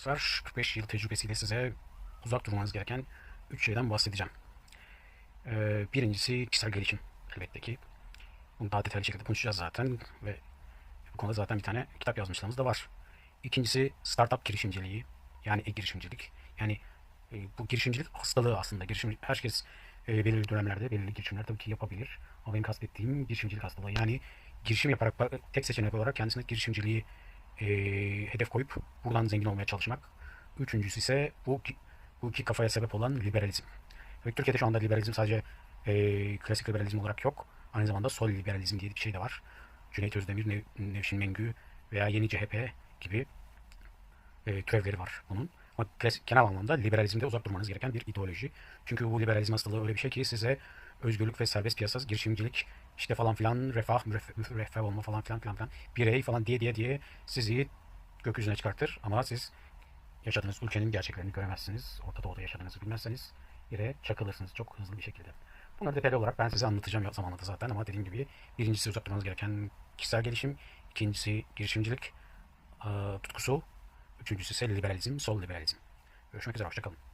Arkadaşlar 45 yıl tecrübesiyle size uzak durmanız gereken 3 şeyden bahsedeceğim. Ee, birincisi kişisel gelişim elbette ki. Bunu daha detaylı şekilde konuşacağız zaten ve bu konuda zaten bir tane kitap yazmışlığımız da var. İkincisi startup girişimciliği yani e-girişimcilik. Yani e, bu girişimcilik hastalığı aslında. Girişim, herkes e, belirli dönemlerde belirli girişimler tabii ki yapabilir. Ama benim kastettiğim girişimcilik hastalığı. Yani girişim yaparak tek seçenek olarak kendisine girişimciliği e, hedef koyup buradan zengin olmaya çalışmak. Üçüncüsü ise bu, bu iki kafaya sebep olan liberalizm. Ve Türkiye'de şu anda liberalizm sadece e, klasik liberalizm olarak yok. Aynı zamanda sol liberalizm diye bir şey de var. Cüneyt Özdemir, Nev, Nevşin Mengü veya Yeni CHP gibi e, türevleri var bunun. Ama klasik, genel anlamda liberalizmde uzak durmanız gereken bir ideoloji. Çünkü bu liberalizm hastalığı öyle bir şey ki size özgürlük ve serbest piyasa, girişimcilik, işte falan filan, refah, refah, olma falan filan filan filan, birey falan diye diye diye sizi gökyüzüne çıkartır. Ama siz yaşadığınız ülkenin gerçeklerini göremezsiniz. Orta Doğu'da yaşadığınızı bilmezseniz yere çakılırsınız çok hızlı bir şekilde. Bunları detaylı olarak ben size anlatacağım zamanla da zaten ama dediğim gibi birincisi uzak durmanız gereken kişisel gelişim, ikincisi girişimcilik tutkusu, üçüncüsü ise liberalizm, sol liberalizm. Görüşmek üzere, hoşçakalın.